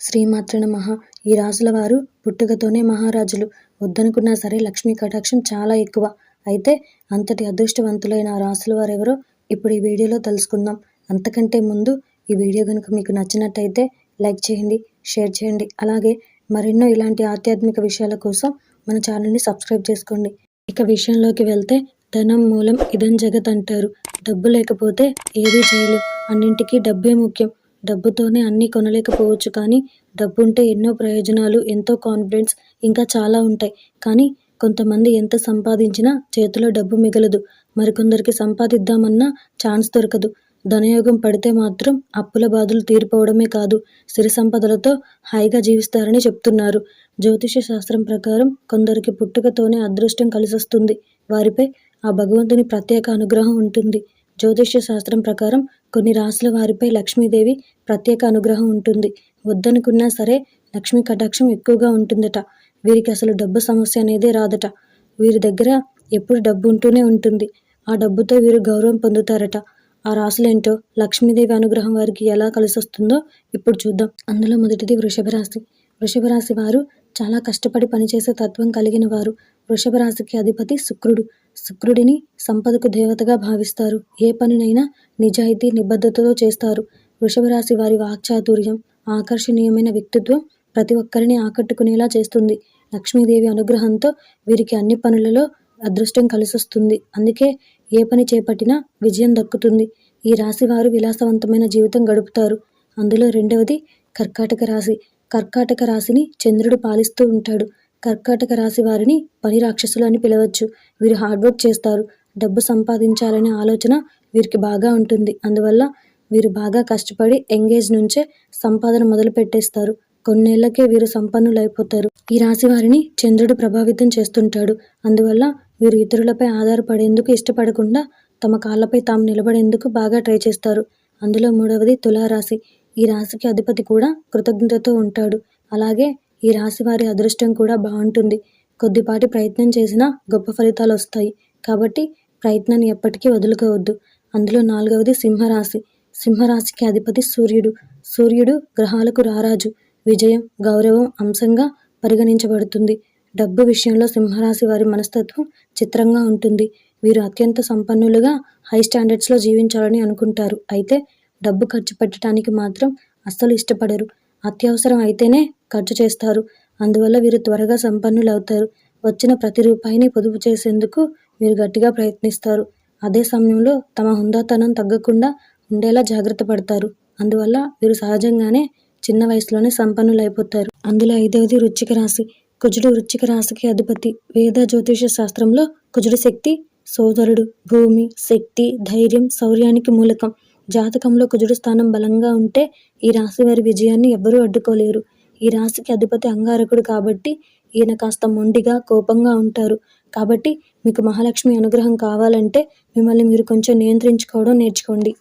శ్రీమాత్ర నమః. ఈ రాసుల వారు పుట్టుకతోనే మహారాజులు. వద్దనుకున్నా సరే లక్ష్మీ కటాక్షం చాలా ఎక్కువ. అయితే అంతటి అదృష్టవంతులైన ఆ రాసుల వారెవరో ఇప్పుడు ఈ వీడియోలో తెలుసుకుందాం. అంతకంటే ముందు ఈ వీడియో కనుక మీకు నచ్చినట్టయితే లైక్ చేయండి షేర్ చేయండి. అలాగే మరెన్నో ఇలాంటి ఆధ్యాత్మిక విషయాల కోసం మన ఛానల్ని సబ్స్క్రైబ్ చేసుకోండి. ఇక విషయంలోకి వెళ్తే ధనం మూలం ఇదం జగత్ అంటారు. డబ్బు లేకపోతే ఏదీ చేయలేం. అన్నింటికీ డబ్బే ముఖ్యం. డబ్బుతోనే అన్నీ కొనలేకపోవచ్చు కానీ డబ్బుంటే ఎన్నో ప్రయోజనాలు ఎంతో కాన్ఫిడెన్స్ ఇంకా చాలా ఉంటాయి. కానీ కొంతమంది ఎంత సంపాదించినా చేతిలో డబ్బు మిగలదు. మరికొందరికి సంపాదిద్దామన్నా ఛాన్స్ దొరకదు. ధనయోగం పడితే మాత్రం అప్పుల బాధలు తీరిపోవడమే కాదు సిరి సంపదలతో హాయిగా జీవిస్తారని చెప్తున్నారు. జ్యోతిష శాస్త్రం ప్రకారం కొందరికి పుట్టుకతోనే అదృష్టం కలిసొస్తుంది. వారిపై ఆ భగవంతుని ప్రత్యేక అనుగ్రహం ఉంటుంది. జ్యోతిష్య శాస్త్రం ప్రకారం కొన్ని రాసుల వారిపై లక్ష్మీదేవి ప్రత్యేక అనుగ్రహం ఉంటుంది. వద్దనుకున్నా సరే లక్ష్మీ కటాక్షం ఎక్కువగా ఉంటుందట. వీరికి అసలు డబ్బు సమస్య అనేదే రాదట. వీరి దగ్గర ఎప్పుడు డబ్బు ఉంటూనే ఉంటుంది. ఆ డబ్బుతో వీరు గౌరవం పొందుతారట. ఆ రాసులేంటో లక్ష్మీదేవి అనుగ్రహం వారికి ఎలా కలిసొస్తుందో ఇప్పుడు చూద్దాం. అందులో మొదటిది వృషభ రాశి వృషభ రాశి వారు చాలా కష్టపడి పనిచేసే తత్వం కలిగిన వారు. వృషభ రాశికి అధిపతి శుక్రుడు. శుక్రుడిని సంపదకు దేవతగా భావిస్తారు. ఏ పనినైనా నిజాయితీ నిబద్ధతతో చేస్తారు. వృషభ రాశి వారి వాక్చాతుర్యం ఆకర్షణీయమైన వ్యక్తిత్వం ప్రతి ఒక్కరిని ఆకట్టుకునేలా చేస్తుంది. లక్ష్మీదేవి అనుగ్రహంతో వీరికి అన్ని పనులలో అదృష్టం కలిసొస్తుంది. అందుకే ఏ పని చేపట్టినా విజయం దక్కుతుంది. ఈ రాశి వారు విలాసవంతమైన జీవితం గడుపుతారు. అందులో రెండవది కర్కాటక రాశి. కర్కాటక రాశిని చంద్రుడు పాలిస్తూ ఉంటాడు. కర్కాటక రాశి వారిని పని రాక్షసులు అని పిలవచ్చు. వీరు హార్డ్ వర్క్ చేస్తారు. డబ్బు సంపాదించాలనే ఆలోచన వీరికి బాగా ఉంటుంది. అందువల్ల వీరు బాగా కష్టపడి ఎంగేజ్ నుంచే సంపాదన మొదలు పెట్టేస్తారు. కొన్నేళ్ళకే వీరు సంపన్నులు అయిపోతారు. ఈ రాశి వారిని చంద్రుడు ప్రభావితం చేస్తుంటాడు. అందువల్ల వీరు ఇతరులపై ఆధారపడేందుకు ఇష్టపడకుండా తమ కాళ్ళపై తాము నిలబడేందుకు బాగా ట్రై చేస్తారు. అందులో మూడవది తులారాశి. ఈ రాశికి అధిపతి కూడా కృతజ్ఞతతో ఉంటాడు. అలాగే ఈ రాశి వారి అదృష్టం కూడా బాగుంటుంది. కొద్దిపాటి ప్రయత్నం చేసినా గొప్ప ఫలితాలు వస్తాయి. కాబట్టి ప్రయత్నాన్ని ఎప్పటికీ వదులుకోవద్దు. అందులో నాలుగవది సింహరాశి. సింహరాశికి అధిపతి సూర్యుడు. సూర్యుడు గ్రహాలకు రారాజు. విజయం గౌరవం అంశంగా పరిగణించబడుతుంది. డబ్బు విషయంలో సింహరాశి వారి మనస్తత్వం చిత్రంగా ఉంటుంది. వీరు అత్యంత సంపన్నులుగా హై స్టాండర్డ్స్లో జీవించాలని అనుకుంటారు. అయితే డబ్బు ఖర్చు పెట్టడానికి మాత్రం అస్సలు ఇష్టపడరు. అత్యవసరం అయితేనే ఖర్చు చేస్తారు. అందువల్ల వీరు త్వరగా సంపన్నులు అవుతారు వచ్చిన ప్రతి రూపాయిని పొదుపు చేసేందుకు వీరు గట్టిగా ప్రయత్నిస్తారు. అదే సమయంలో తమ హుందాతనం తగ్గకుండా ఉండేలా జాగ్రత్త పడతారు. అందువల్ల వీరు సహజంగానే చిన్న వయసులోనే సంపన్నులు అయిపోతారు అందులో ఐదవది వృచ్చిక రాశి. కుజుడు వృచ్చిక రాశికి అధిపతి. వేద జ్యోతిష శాస్త్రంలో కుజుడు శక్తి సోదరుడు భూమి శక్తి ధైర్యం శౌర్యానికి మూలకం. జాతకంలో కుజుడు స్థానం బలంగా ఉంటే ఈ రాశి వారి విజయాన్ని ఎవ్వరూ అడ్డుకోలేరు. ఈ రాశికి అధిపతి అంగారకుడు కాబట్టి ఈయన కాస్త మొండిగా కోపంగా ఉంటారు. కాబట్టి మీకు మహాలక్ష్మి అనుగ్రహం కావాలంటే మిమ్మల్ని మీరు కొంచెం నియంత్రించుకోవడం నేర్చుకోండి.